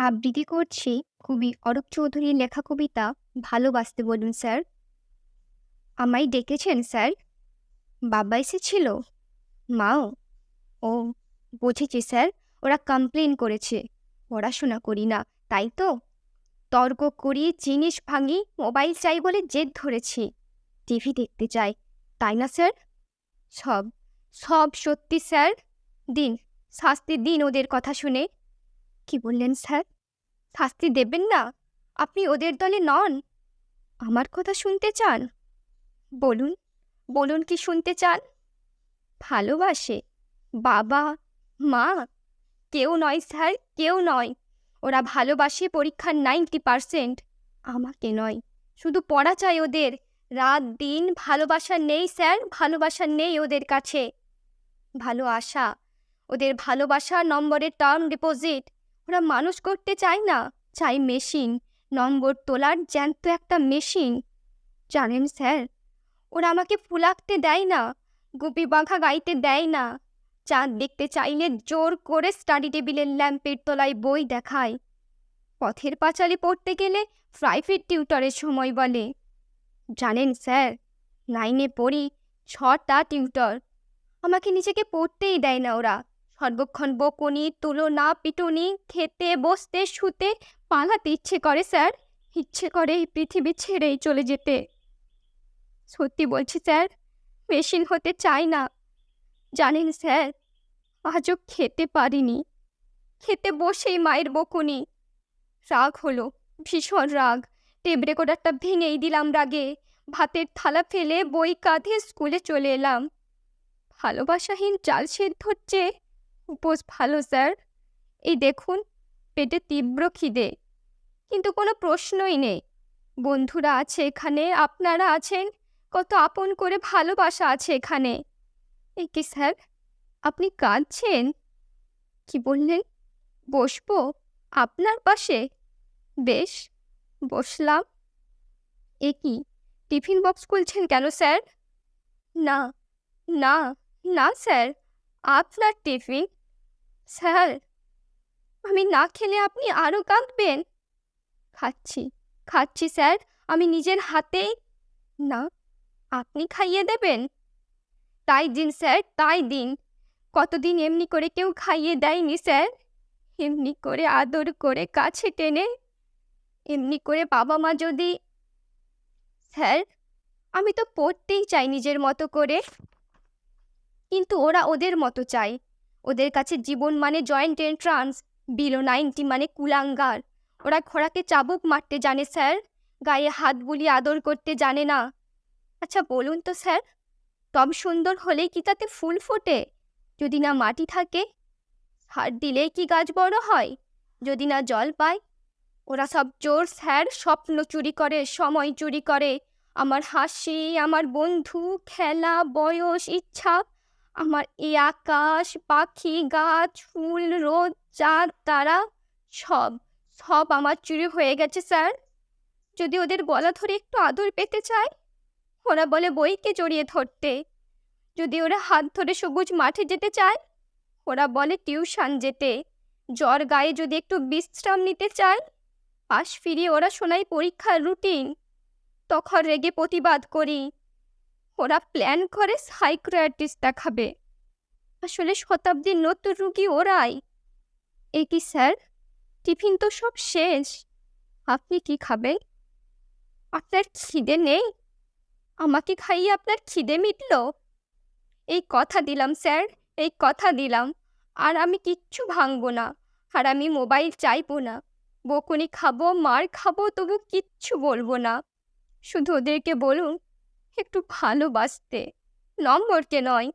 আবৃত্তি করছি কবি অরূপ চৌধুরীর লেখা কবিতা ভালোবাসতে বলুন, স্যার। আমায় ডেকেছেন, স্যার। বাবা এসেছিল। মাও। ও, বুঝেছি, স্যার। ওরা কমপ্লেন করেছে। পড়াশোনা করি না, তাই তো? তর্ক করি, জিনিস ভাঙি মোবাইল চাই বলে জেদ ধরেছি। টিভি দেখতে চাই, তাই না, স্যার? সব সব সত্যি, স্যার। দিন শাস্তি দিন ওদের কথা শুনে কি বললেন স্যার? শাস্তি দেবেন না? আপনি ওদের দলে নন? আমার কথা শুনতে চান? বলুন বলুন কি শুনতে চান? ভালোবাসে, বাবা, মা, কেউ নয় স্যার, কেউ নয়। ওরা ভালোবাসে পরীক্ষার নাইনটি পারসেন্ট। আমাকে নয়। শুধু পড়া চাই ওদের। রাত, দিন ভালোবাসা নেই স্যার, ভালোবাসা নেই ওদের কাছে। ভালো আশা, ওদের ভালোবাসা নম্বরের টার্ম ডিপোজিট। ওরা মানুষ করতে চায় না। চাই মেশিন নম্বর তোলার জ্যান্ত একটা মেশিন জানেন স্যার? ওরা আমাকে ফুল আঁকতে দেয় না, গুপি বাঁধা গাইতে দেয় না। চাঁদ দেখতে চাইলে জোর করে স্টাডি টেবিলের ল্যাম্পের তলায় বই দেখায়। পথের পাঁচালি পড়তে গেলে প্রাইভেট টিউটরের সময় বলে। জানেন স্যার? নাইনে পড়ি, ছটা টিউটর আমাকে নিজেকে পড়তেই দেয় না ওরা। সর্বক্ষণ বকুনি তুলনা পিটুনি খেতে, বসতে, শুতে পালাতে ইচ্ছে করে, স্যার। ইচ্ছে করে এই পৃথিবী ছেড়েই চলে যেতে। সত্যি বলছি, স্যার, মেশিন হতে চাই না। জানেন, স্যার, আজও খেতে পারিনি। খেতে বসেই মায়ের বকুনি। রাগ হলো, ভীষণ রাগ। টেপ রেকর্ডারটা ভেঙেই দিলাম রাগে। ভাতের থালা ফেলে বই কাঁধে স্কুলে চলে এলাম। ভালোবাসাহীন চাল সেদ্ধ হচ্ছে উপোস ভালো, স্যার। এই দেখুন, পেটে তীব্র খিদে। কিন্তু কোনো প্রশ্নই নেই। বন্ধুরা আছে এখানে, আপনারা আছেন, কত আপন করে ভালোবাসা আছে এখানে। এই কি, স্যার, আপনি কাঁদছেন? কি বললেন? বসবো? আপনার পাশে? বেশ, বসলাম। এ কি, টিফিন বক্স খুলছেন কেন, স্যার? না না না, স্যার। আপনার টিফিন স্যার, আমি না খেলে আপনি আরও কাঁদবেন। খাচ্ছি খাচ্ছি স্যার, আমি নিজের হাতেই না, আপনি খাইয়ে দেবেন। তাই দিন স্যার, তাই দিন। কতদিন এমনি করে কেউ খাইয়ে দেয়নি স্যার। এমনি করে আদর করে কাছে টেনে, এমনি করে বাবা মা যদি, স্যার, আমি তো পড়তেই চাই নিজের মতো করে। কিন্তু ওরা ওদের মতো চায়। ওদের কাছে জীবন মানে জয়েন্ট এন্ট্রান্স বিলো নাইনটি মানে কুলাঙ্গার। ওরা ঘোড়াকে চাবুক মারতে জানে, স্যার। গায়ে হাত বুলিয়ে আদর করতে জানে না। আচ্ছা বলুন তো, স্যার তব সুন্দর হলেই কি তাতে ফুল ফোটে? যদি না মাটি থাকে, সার দিলেই কি গাছ বড় হয়? যদি না জল পায়, ওরা সব জোর, স্যার, স্বপ্ন চুরি করে, সময় চুরি করে। আমার হাসি, আমার বন্ধু, খেলা, বয়স, ইচ্ছা আমার এই আকাশ, পাখি, গাছ, ফুল, রোদ, চাঁদ, তারা সব সব আমার চুরি হয়ে গেছে, স্যার। যদি ওদের গলা ধরে একটু আদর পেতে চায়, ওরা বলে বইকে জড়িয়ে ধরতে। যদি ওরা হাত ধরে সবুজ মাঠে যেতে চায়, ওরা বলে টিউশন যেতে। জ্বর গায়ে যদি একটু বিশ্রাম নিতে চায়, পাশ ফিরিয়ে ওরা শোনায় পরীক্ষার রুটিন। তখন রেগে প্রতিবাদ করি। ওরা প্ল্যান করে সাইক্রিয়াটিস্ট দেখাবে। আসলে শতাব্দীর নতুন রুগী ওরাই। এ কি স্যার? টিফিন তো সব শেষ। আপনি কি খাবেন? আপনার খিদে নেই? আমাকে খাইয়ে আপনার খিদে মিটল? এই কথা দিলাম স্যার, এই কথা দিলাম। আর আমি কিচ্ছু ভাঙবো না, আর আমি মোবাইল চাইব না। বকুনি খাব, মার খাব, তবু কিচ্ছু বলব না। শুধু ওদেরকে বলুন একটু ভালোবাসতে। নম্বরকে নয়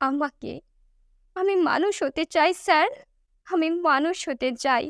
আমাকে। আমি মানুষ হতে চাই স্যার। আমি মানুষ হতে চাই।